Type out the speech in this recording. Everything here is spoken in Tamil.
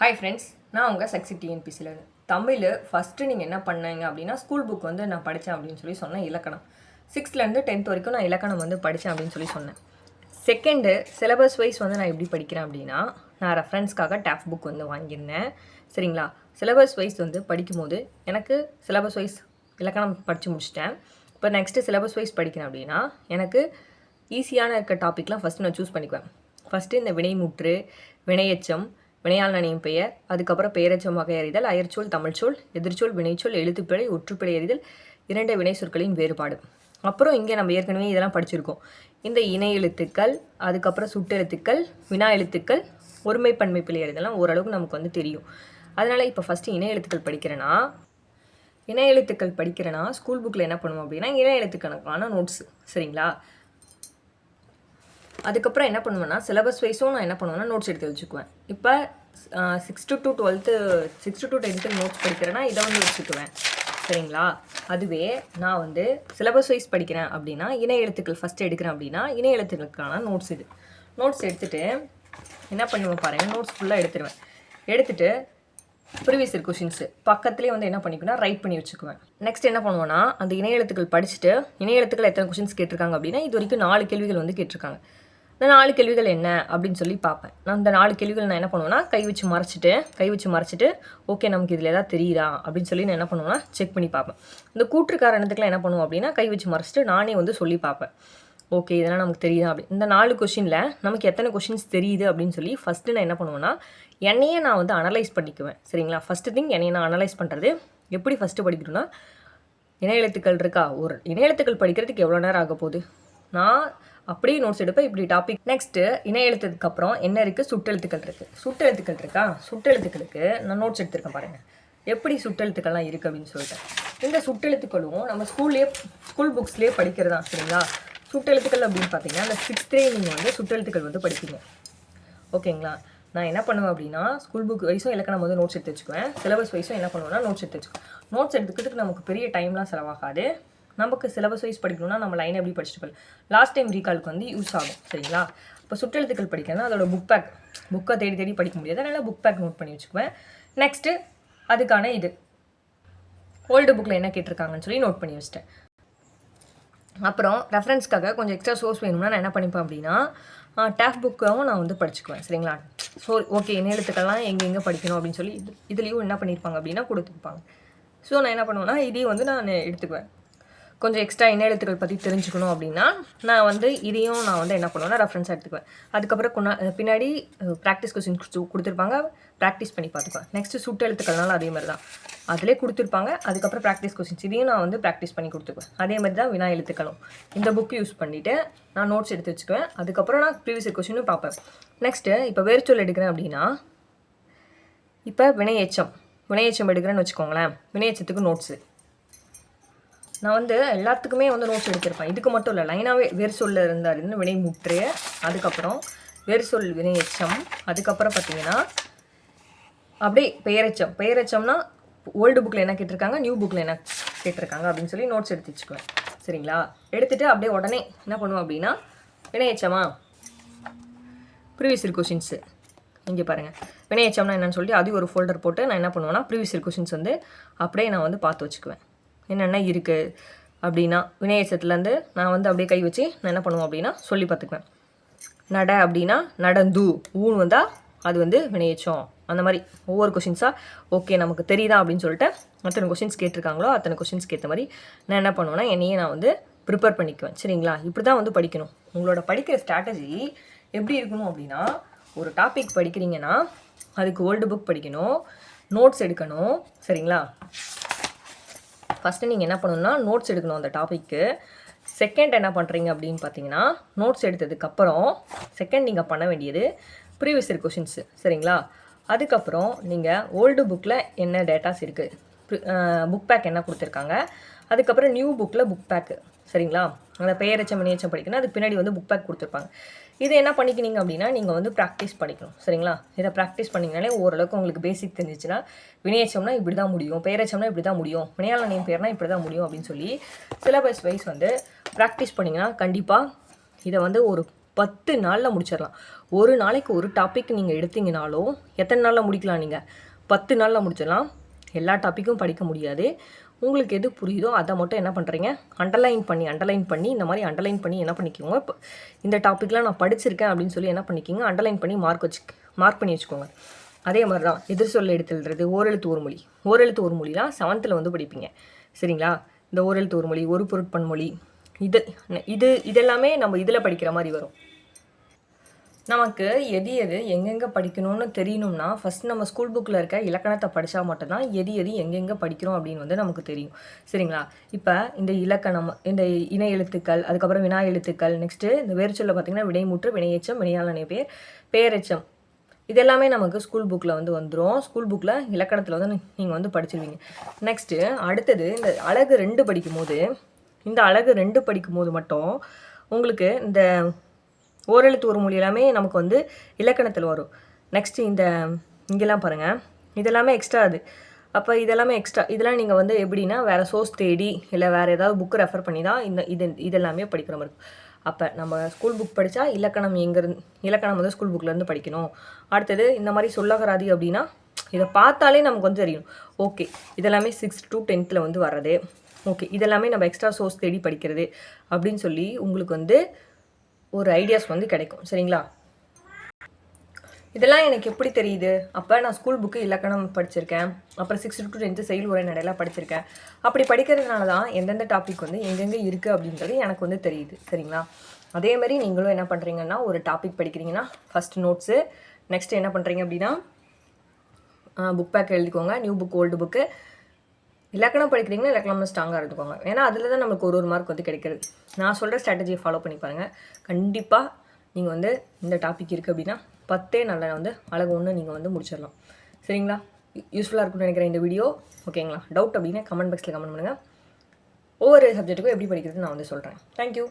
ஹாய் ஃப்ரெண்ட்ஸ் நான் உங்கள் சக்ஸி டிஎன்பிசியில் தமிழ் ஃபஸ்ட்டு நீங்கள் என்ன பண்ணீங்க அப்படின்னா ஸ்கூல் புக் வந்து நான் படித்தேன் அப்படின்னு சொல்லி சொன்னேன் இலக்கணம். சிக்ஸ்த்லேருந்து டென்த் வரைக்கும் நான் இலக்கணம் வந்து படித்தேன் அப்படின்னு சொல்லி சொன்னேன். செகண்டு சிலபஸ் வைஸ் வந்து நான் எப்படி படிக்கிறேன் அப்படின்னா நான் ரெஃபரன்ஸ்க்காக டேஃப் புக் வந்து வாங்கியிருந்தேன். சரிங்களா? சிலபஸ் வைஸ் வந்து படிக்கும்போது எனக்கு சிலபஸ் வைஸ் இலக்கணம் படித்து முடிச்சிட்டேன். இப்போ நெக்ஸ்ட்டு சிலபஸ் வைஸ் படிக்கிறேன் அப்படின்னா எனக்கு ஈஸியான இருக்க டாப்பிக்லாம் ஃபஸ்ட்டு நான் சூஸ் பண்ணிக்குவேன். ஃபஸ்ட்டு இந்த வினைமுற்று வினையச்சம் வினையாளனையும் பெயர் அதுக்கப்புறம் பெயரெச்சம் வகையறிதல் அயற்சொல் தமிழ்ச்சொல் எதிர்ச்சொல் வினைச்சொல் எழுத்துப்பிழை ஒற்றுப்பிழை அறிதல் இரண்டு வினை சொற்களின் வேறுபாடு. அப்புறம் இங்கே நம்ம ஏற்கனவே இதெல்லாம் படிச்சிருக்கோம். இந்த இணை எழுத்துக்கள் அதுக்கப்புறம் சுட்டெழுத்துக்கள் வினா எழுத்துக்கள் ஒருமை பன்மை பிழை அறிதெல்லாம் ஓரளவுக்கு நமக்கு வந்து தெரியும். அதனால் இப்போ ஃபஸ்ட்டு இணை எழுத்துக்கள் படிக்கிறேன்னா இணை எழுத்துக்கள் படிக்கிறேன்னா ஸ்கூல் புக்கில் என்ன பண்ணுவோம் அப்படின்னா இணை எழுத்துக்கணக்கான நோட்ஸ் சரிங்களா? அதுக்கப்புறம் என்ன பண்ணுவேன்னா சிலபஸ் வைஸும் நான் என்ன பண்ணுவேன்னா நோட்ஸ் எடுத்து வச்சுக்குவேன். இப்போ sixth to twelfth sixth to tenth notes படிக்கிறேன்னா இதை வந்து வச்சுக்குவேன். சரிங்களா? அதுவே நான் வந்து சிலபஸ் வைஸ் படிக்கிறேன் அப்படின்னா இணை எழுத்துக்கள் ஃபஸ்ட்டு எடுக்கிறேன் அப்படின்னா இணை எழுத்துக்களுக்கான நோட்ஸ் இது. நோட்ஸ் எடுத்துகிட்டு என்ன பண்ணுவேன் பாருங்கள் நோட்ஸ் ஃபுல்லாக எடுத்துருவேன். எடுத்துகிட்டு ப்ரீவியஸ் இயர் கொஷின்ஸு பக்கத்துலேயே வந்து என்ன பண்ணிக்கணும் ரைட் பண்ணி வச்சுக்குவேன். நெக்ஸ்ட் என்ன பண்ணுவேன்னா அந்த இணைய எழுத்துக்கள் படிச்சுட்டு இணைய எழுத்துக்கள் எத்தனை கொஷின்ஸ் கேட்டிருக்காங்க அப்படின்னா இது வரைக்கும் நாலு கேள்விகள் வந்து கேட்டிருக்காங்க. இந்த நாலு கேள்விகள் என்ன அப்படின்னு சொல்லி பார்ப்பேன். நான் அந்த நாலு கேள்விகள் நான் என்ன பண்ணுவேன்னா கை வச்சு மறைச்சிட்டு கை வச்சு மறைச்சிட்டு ஓகே நமக்கு இதில் ஏதாவது தெரியுதா அப்படின்னு சொல்லி நான் என்ன பண்ணுவேன்னா செக் பண்ணி பார்ப்பேன். இந்த கூற்று காரணத்துக்குலாம் என்ன பண்ணுவோம் அப்படின்னா கை வச்சு மறைச்சிட்டு நானே வந்து சொல்லி பார்ப்பேன். ஓகே இதெல்லாம் நமக்கு தெரியுதா அப்படி. இந்த நாலு கொஷினில் நமக்கு எத்தனை கொஷின்ஸ் தெரியுது அப்படின்னு சொல்லி ஃபஸ்ட்டு நான் என்ன பண்ணுவேன்னா என்னையே நான் வந்து அனலைஸ் பண்ணிக்குவேன். சரிங்களா? ஃபஸ்ட்டு திங் என்னையை நான் அனலைஸ் பண்ணுறது எப்படி ஃபஸ்ட்டு படிக்கணும்னா இணையெழுத்துக்கள் இருக்கா? ஒரு இணையழுத்துக்கள் படிக்கிறதுக்கு எவ்வளோ நேரம் ஆக போகுது? நான் அப்படியே நோட்ஸ் எடுப்பேன். இப்படி டாபிக் நெக்ஸ்ட்டு இணைய எழுத்துக்கு அப்புறம் என்ன இருக்குது சுட்டெழுத்துக்கள் இருக்குது சுட்டெழுத்துக்கள் இருக்கா? சுட்டெழுத்துக்களுக்கு நான் நோட்ஸ் எடுத்திருக்கேன் பாருங்கள் எப்படி சுட்டெழுத்துக்கள்லாம் இருக்குது அப்படின்னு சொல்லிட்டு. இந்த சுட்டெழுத்துக்களும் நம்ம ஸ்கூல்லேயே ஸ்கூல் புக்ஸ்லேயே படிக்கிறதா சரிங்களா? சுட்டெழுத்துக்கள் அப்படின்னு பார்த்தீங்கன்னா அந்த சிக்ஸ்த்லேயே நீங்கள் வந்து சுட்டெழுத்துக்கள் வந்து படிப்பீங்க. ஓகேங்களா? நான் என்ன பண்ணுவேன் அப்படின்னா ஸ்கூல் புக் வைஸும் இலக்கணம் வந்து நோட்ஸ் எடுத்து வச்சுக்குவேன். சிலபஸ் வைஸும் என்ன பண்ணுவேன்னா நோட்ஸ் எடுத்து வச்சுக்குவேன். நோட்ஸ் எடுத்துக்கிறதுக்கு நமக்கு பெரிய டைம்லாம் செலவாகாது. நமக்கு சிலபஸ் வைஸ் படிக்கணும்னா நம்ம லைன் எப்படி படிச்சுட்டு போகலாம் லாஸ்ட் டைம் ரீகாலுக்கு வந்து யூஸ் ஆகும் சரிங்களா? இப்போ சுற்றெழுத்துக்கள் படிக்கணும்னா அதோட புக் பேக் புக்கை தேடி தேடி படிக்க முடியாது. அதனால் புக் பேக் நோட் பண்ணி வச்சுக்குவேன். நெக்ஸ்ட்டு அதுக்கான இது. ஓல்டு புக்கில் என்ன கேட்டிருக்காங்கன்னு சொல்லி நோட் பண்ணி வச்சிட்டேன். அப்புறம் ரெஃபரன்ஸ்க்காக கொஞ்சம் எக்ஸ்ட்ரா சோர்ஸ் வேணும்னா நான் என்ன பண்ணிப்பேன் அப்படின்னா டேஃப் புக்காகவும் நான் வந்து படிச்சுக்குவேன் சரிங்களா? ஸோ ஓகே என்ன எழுத்துக்கள்லாம் எங்கே எங்கே படிக்கணும் அப்படின்னு சொல்லி இது இதுலேயும் என்ன பண்ணியிருப்பாங்க அப்படின்னா கொடுத்துருப்பாங்க. ஸோ நான் என்ன பண்ணுவேன்னா இதையும் வந்து நான் எடுத்துக்குவேன். கொஞ்சம் எக்ஸ்ட்ரா என்ன எழுத்துக்கள் பற்றி தெரிஞ்சுக்கணும் அப்படின்னா நான் வந்து இதையும் நான் வந்து என்ன பண்ணுவேன்னா ரெஃபரன்ஸ் எடுத்துக்குவேன். அதுக்கப்புறம் கொண்டா பின்னாடி ப்ராக்டிஸ் கொஸ்டின் கொடுத்துருப்பாங்க. ப்ராக்டிஸ் பண்ணி பார்த்துக்குவேன். நெக்ஸ்ட்டு சுட்டு எழுத்துக்கள்னாலும் அதே மாதிரி தான். அதிலே கொடுத்துருப்பாங்க. அதுக்கப்புறம் ப்ராக்டிஸ் கொஸ்டின்ஸ் இதையும் நான் வந்து ப்ராக்டிஸ் பண்ணி கொடுத்துக்குவேன். அதே மாதிரி தான் வினா எழுத்துக்களும். இந்த புக் யூஸ் பண்ணிவிட்டு நான் நோட்ஸ் எடுத்து வச்சுக்குவேன். அதுக்கப்புறம் நான் ப்ரீவியஸ் கொஸ்டினும் பார்ப்பேன். நெக்ஸ்ட்டு இப்போ வேர்ச்சொல் எடுக்கிறேன் அப்படின்னா இப்போ வினையேச்சம் வினையேச்சம் எடுக்கிறேன்னு வச்சுக்கோங்களேன். வினையேச்சத்துக்கு நோட்ஸு நான் வந்து எல்லாத்துக்குமே வந்து நோட்ஸ் எடுத்திருப்பேன் இதுக்கு மட்டும் இல்லை லைனாகவே வேறு சொல்ல இருந்தார் இருந்து வினை முற்று அதுக்கப்புறம் வேறு சொல் வினை எச்சம் அதுக்கப்புறம் பார்த்தீங்கன்னா அப்படியே பெயரச்சம் பெயரச்சம்னா ஓல்டு புக்கில் என்ன கேட்டிருக்காங்க? நியூ புக்கில் என்ன கேட்டிருக்காங்க? அப்படின்னு சொல்லி நோட்ஸ் எடுத்து வச்சுக்குவேன். சரிங்களா? எடுத்துகிட்டு அப்படியே உடனே என்ன பண்ணுவேன் அப்படின்னா வினையச்சமா ப்ரீவியஸ் இயர் கொஷின்ஸு இங்கே பாருங்கள் வினையச்சம்னா என்னன்னு சொல்லி அது ஒரு ஃபோல்டர் போட்டு நான் என்ன பண்ணுவேன்னா ப்ரீவியஸ் இயர் கொஷின்ஸ் வந்து அப்படியே நான் வந்து பார்த்து வச்சுக்குவேன். என்னென்ன இருக்குது அப்படின்னா வினையச்சத்துலேருந்து நான் வந்து அப்படியே கை வச்சு நான் என்ன பண்ணுவேன் அப்படின்னா சொல்லி பார்த்துக்குவேன். நட அப்படின்னா நடந்து. ஊன் வந்தால் அது வந்து வினையச்சம் அந்த மாதிரி ஒவ்வொரு கொஷின்ஸாக ஓகே நமக்கு தெரியுதா அப்படின்னு சொல்லிட்டு அத்தனை கொஷின்ஸ் கேட்டிருக்காங்களோ அத்தனை கொஷின்ஸ்க்கு ஏற்ற மாதிரி நான் என்ன பண்ணுவேன்னா என்னையே நான் வந்து ப்ரிப்பேர் பண்ணிக்குவேன். சரிங்களா? இப்படி தான் வந்து படிக்கணும். உங்களோட படிக்கிற ஸ்ட்ராட்டஜி எப்படி இருக்கணும் அப்படின்னா ஒரு டாபிக் படிக்கிறீங்கன்னா அதுக்கு ஓல்டு புக் படிக்கணும் நோட்ஸ் எடுக்கணும். சரிங்களா? ஃபஸ்ட்டு நீங்கள் என்ன பண்ணணும்னா நோட்ஸ் எடுக்கணும் அந்த டாப்பிக்கு செகண்ட் என்ன பண்ணுறீங்க அப்படின்னு பார்த்தீங்கன்னா நோட்ஸ் எடுத்ததுக்கப்புறம் செகண்ட் நீங்கள் பண்ண வேண்டியது ப்ரீவியஸ் இயர் கொஷின்ஸு சரிங்களா? அதுக்கப்புறம் நீங்கள் ஓல்டு புக்கில் என்ன டேட்டாஸ் இருக்குது புக் பேக் என்ன கொடுத்துருக்காங்க? அதுக்கப்புறம் நியூ புக்கில் புக் பேக்கு சரிங்களா? அந்த பெயரச்சம் மணியச்சம் படிக்கணும் அதுக்கு பின்னாடி வந்து புக் பேக் கொடுத்துருப்பாங்க. இது என்ன பண்ணிக்கினீங்க அப்படின்னா நீங்கள் வந்து ப்ராக்டிஸ் பண்ணிக்கணும். சரிங்களா? இதை ப்ராக்டிஸ் பண்ணிங்கனாலே ஓரளவுக்கு உங்களுக்கு பேசிக் தெரிஞ்சிச்சுன்னா வினையச்சம்னா இப்படி தான் முடியும் பெயரச்சம்னா இப்படி தான் முடியும் வினையாள நேம் பேர்னா இப்படி தான் முடியும் அப்படின்னு சொல்லி சிலபஸ் வைஸ் வந்து ப்ராக்டிஸ் பண்ணிங்கன்னா கண்டிப்பாக இதை வந்து ஒரு பத்து நாளில் முடிச்சிடலாம். ஒரு நாளைக்கு ஒரு டாபிக் நீங்கள் எடுத்தீங்கனாலும் எத்தனை நாளில் முடிக்கலாம் நீங்கள் பத்து நாளில் முடிச்சிடலாம். எல்லா டாப்பிக்கும் படிக்க முடியாது. உங்களுக்கு எது புரியுதோ அதை மட்டும் என்ன பண்ணுறீங்க அண்டர்லைன் பண்ணி அண்டர்லைன் பண்ணி இந்த மாதிரி அண்டர்லைன் பண்ணி என்ன பண்ணிக்கோங்க? இப்போ இந்த டாப்பிக்லாம் நான் படிச்சிருக்கேன் அப்படின்னு சொல்லி என்ன பண்ணிக்கிங்க? அண்டர்லைன் பண்ணி மார்க் வச்சு மார்க் பண்ணி வச்சுக்கோங்க. அதே மாதிரி தான் எதிர் சொல்ல எடுத்து எழுதுறது ஓரெழுத்து ஒரு மொழி. ஓரெழுத்து ஒரு மொழிலாம் செவன்த்தில் வந்து படிப்பீங்க. சரிங்களா? இந்த ஓரெழுத்து ஒரு மொழி ஒரு பொருட்பன்மொழி இது இது இதெல்லாமே நம்ம இதில் படிக்கிற மாதிரி வரும். நமக்கு எது எது எங்கெங்கே படிக்கணும்னு தெரியணும்னா ஃபஸ்ட் நம்ம ஸ்கூல் புக்கில் இருக்க இலக்கணத்தை படித்தா மட்டும்தான் எது எது எங்கெங்கே படிக்கிறோம் அப்படின்னு வந்து நமக்கு தெரியும். சரிங்களா? இப்போ இந்த இலக்கணம் இந்த இணை எழுத்துக்கள் அதுக்கப்புறம் வினா எழுத்துக்கள் நெக்ஸ்ட்டு இந்த வேர்ச்சொல்ல பார்த்தீங்கன்னா வினைமுற்று வினையெச்சம் வினையாளனை பேர் பேரெச்சம். இது எல்லாமே நமக்கு ஸ்கூல் புக்கில் வந்து வந்துடும் ஸ்கூல் புக்கில் இலக்கணத்தில் வந்து நீங்கள் வந்து படிச்சிருவீங்க. நெக்ஸ்ட்டு அடுத்தது இந்த அழகு ரெண்டு படிக்கும்போது இந்த அழகு ரெண்டு படிக்கும்போது மட்டும் உங்களுக்கு இந்த ஓரெழுத்து ஒரு மொழி எல்லாமே நமக்கு வந்து இலக்கணத்தில் வரும். நெக்ஸ்ட்டு இந்த இங்கெல்லாம் பாருங்கள் இதெல்லாமே எக்ஸ்ட்ரா அது. அப்போ இதெல்லாமே எக்ஸ்ட்ரா இதெல்லாம் நீங்கள் வந்து எப்படின்னா வேறு சோர்ஸ் தேடி இல்லை வேறு ஏதாவது புக்கு ரெஃபர் பண்ணி தான் இந்த இது இதெல்லாமே படிக்கிற மாதிரி இருக்கும். அப்போ நம்ம ஸ்கூல் புக் படித்தா இலக்கணம் எங்கேருந்து இலக்கணம் வந்து ஸ்கூல் புக்லேருந்து படிக்கணும். அடுத்தது இந்த மாதிரி சொல்லகராதி அப்படின்னா இதை பார்த்தாலே நமக்கு வந்து தெரியும். ஓகே இதெல்லாமே சிக்ஸ் டு டென்த்தில் வந்து வர்றது. ஓகே இதெல்லாமே நம்ம எக்ஸ்ட்ரா சோர்ஸ் தேடி படிக்கிறது அப்படின்னு சொல்லி உங்களுக்கு வந்து ஒரு ஐடியாஸ் வந்து கிடைக்கும். சரிங்களா? இதெல்லாம் எனக்கு எப்படி தெரியுது? அப்போ நான் ஸ்கூல் புக்கு இலக்கணம் படிச்சிருக்கேன். அப்புறம் சிக்ஸ்த்து டு டென்த்து செயல் உரை நடையெல்லாம் படிச்சிருக்கேன். அப்படி படிக்கிறதுனால தான் எந்தெந்த டாபிக் வந்து எங்கெங்கே இருக்குது அப்படின்றது எனக்கு வந்து தெரியுது. சரிங்களா? அதே மாதிரி நீங்களும் என்ன பண்ணுறீங்கன்னா ஒரு டாபிக் படிக்கிறீங்கன்னா ஃபஸ்ட் நோட்ஸு நெக்ஸ்ட் என்ன பண்ணுறீங்க அப்படின்னா புக் பேக் எழுதிக்கோங்க. நியூ புக் ஓல்டு புக்கு இலக்கணம் படிக்கிறீங்கன்னா இலக்கணம் ஸ்ட்ராங்காக இருந்துக்கோங்க ஏன்னா அதில் தான் நமக்கு ஒரு ஒரு மார்க் வந்து கிடைக்கிறது. நான் சொல்கிற ஸ்ட்ராட்டஜியை ஃபாலோ பண்ணி பாருங்கள் கண்டிப்பாக நீங்கள் வந்து இந்த டாபிக் இருக்குது அப்படின்னா பத்தே நல்ல வந்து அழகு ஒன்று நீங்கள் வந்து முடிச்சிடலாம். சரிங்களா? யூஸ்ஃபுல்லாக இருக்கும்னு நினைக்கிறேன் இந்த வீடியோ ஓகேங்களா டவுட் அப்படின்னா கமெண்ட் பாக்ஸில் கமெண்ட் பண்ணுங்கள் ஒவ்வொரு சப்ஜெக்ட்டுக்கும் எப்படி படிக்கிறது நான் வந்து சொல்கிறேன் தேங்க்யூ